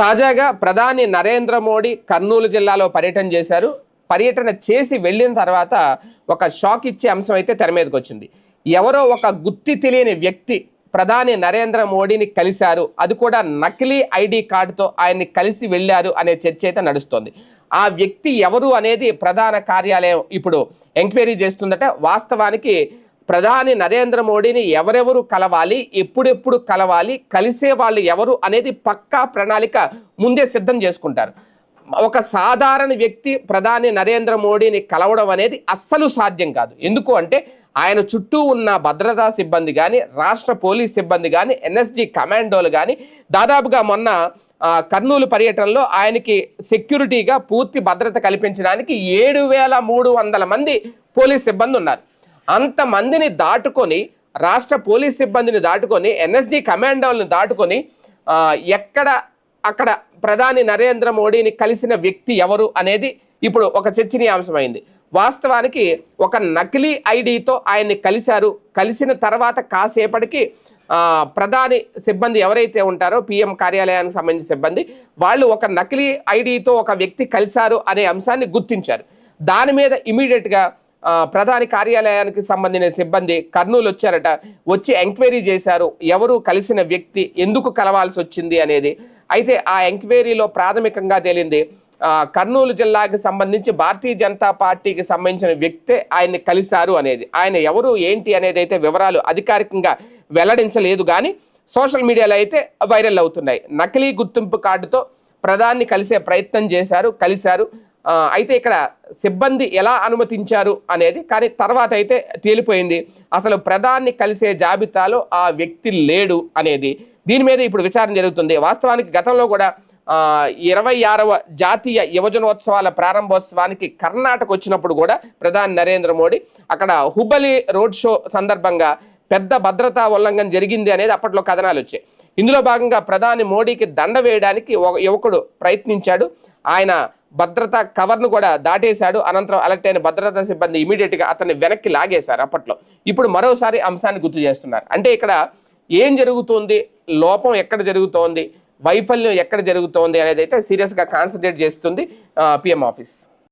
తాజాగా ప్రధాని నరేంద్ర మోడీ కర్నూలు జిల్లాలో పర్యటన చేశారు. పర్యటన చేసి వెళ్ళిన తర్వాత ఒక షాక్ ఇచ్చే అంశం అయితే తెర మీదకి వచ్చింది. ఎవరో ఒక గుర్తి తెలియని వ్యక్తి ప్రధాని నరేంద్ర మోడీని కలిశారు. అది కూడా నకిలీ ఐడి కార్డుతో ఆయన్ని కలిసి వెళ్ళారు అనే చర్చ అయితే నడుస్తోంది. ఆ వ్యక్తి ఎవరు అనేది ప్రధాన కార్యాలయం ఇప్పుడు ఎంక్వైరీ చేస్తుందట. వాస్తవానికి ప్రధాని నరేంద్ర మోడీని ఎవరెవరు కలవాలి ఎప్పుడెప్పుడు కలవాలి కలిసే వాళ్ళు ఎవరు అనేది పక్కా ప్రణాళిక ముందే సిద్ధం చేసుకుంటారు. ఒక సాధారణ వ్యక్తి ప్రధాని నరేంద్ర మోడీని కలవడం అనేది అస్సలు సాధ్యం కాదు. ఎందుకు అంటే ఆయన చుట్టూ ఉన్న భద్రతా సిబ్బంది కానీ రాష్ట్ర పోలీస్ సిబ్బంది కానీ ఎన్ఎస్జి కమాండోలు కానీ దాదాపుగా మొన్న కర్నూలు పర్యటనలో ఆయనకి సెక్యూరిటీగా పూర్తి భద్రత కల్పించడానికి ఏడు వేల మూడు వందల మంది పోలీస్ సిబ్బంది ఉన్నారు. అంతమందిని దాటుకొని రాష్ట్ర పోలీస్ సిబ్బందిని దాటుకొని ఎన్ఎస్జి కమాండోలను దాటుకొని ఎక్కడ అక్కడ ప్రధాని నరేంద్ర మోడీని కలిసిన వ్యక్తి ఎవరు అనేది ఇప్పుడు ఒక చర్చనీయాంశమైంది. వాస్తవానికి ఒక నకిలీ ఐడితో ఆయన్ని కలిశారు. కలిసిన తర్వాత కాసేపటికి ప్రధాని సిబ్బంది ఎవరైతే ఉంటారో పిఎం కార్యాలయానికి సంబంధించిన సిబ్బంది వాళ్ళు ఒక నకిలీ ఐడితో ఒక వ్యక్తి కలిశారు అనే అంశాన్ని గుర్తించారు. దాని మీద ఇమీడియట్గా ప్రధాని కార్యాలయానికి సంబంధించిన సిబ్బంది కర్నూలు వచ్చారట. వచ్చి ఎంక్వైరీ చేశారు. ఎవరు కలిసిన వ్యక్తి ఎందుకు కలవాల్సి వచ్చింది అనేది. అయితే ఆ ఎంక్వైరీలో ప్రాథమికంగా తేలింది కర్నూలు జిల్లాకి సంబంధించి భారతీయ జనతా పార్టీకి సంబంధించిన వ్యక్తే ఆయన్ని కలిశారు అనేది. ఆయన ఎవరు ఏంటి అనేది అయితే వివరాలు అధికారికంగా వెల్లడించలేదు. కానీ సోషల్ మీడియాలో అయితే వైరల్ అవుతున్నాయి. నకిలీ గుర్తింపు కార్డుతో ప్రధాన్ని కలిసే ప్రయత్నం చేశారు కలిశారు. అయితే ఇక్కడ సిబ్బంది ఎలా అనుమతించారు అనేది కానీ తర్వాత అయితే తేలిపోయింది. అసలు ప్రధాన్ని కలిసే జాబితాలో ఆ వ్యక్తి లేడు అనేది. దీని మీద ఇప్పుడు విచారణ జరుగుతుంది. వాస్తవానికి గతంలో కూడా ఇరవై ఆరవ జాతీయ యువజనోత్సవాల ప్రారంభోత్సవానికి కర్ణాటక వచ్చినప్పుడు కూడా ప్రధాని నరేంద్ర మోడీ అక్కడ హుబ్బలి రోడ్ షో సందర్భంగా పెద్ద భద్రతా ఉల్లంఘన జరిగింది అనేది అప్పట్లో కథనాలు వచ్చాయి. ఇందులో భాగంగా ప్రధాని మోడీకి దండ వేయడానికి ఒక యువకుడు ప్రయత్నించాడు. ఆయన భద్రతా కవర్ను కూడా దాటేశాడు. అనంతరం అలర్ట్ అయిన భద్రతా సిబ్బంది ఇమీడియట్గా అతన్ని వెనక్కి లాగేశారు అప్పట్లో. ఇప్పుడు మరోసారి అంశాన్ని గుర్తు చేస్తున్నారు. అంటే ఇక్కడ ఏం జరుగుతోంది? లోపం ఎక్కడ జరుగుతోంది? వైఫల్యం ఎక్కడ జరుగుతోంది? అనేది అయితే సీరియస్గా కాన్సన్ట్రేట్ చేస్తుంది పిఎం ఆఫీస్.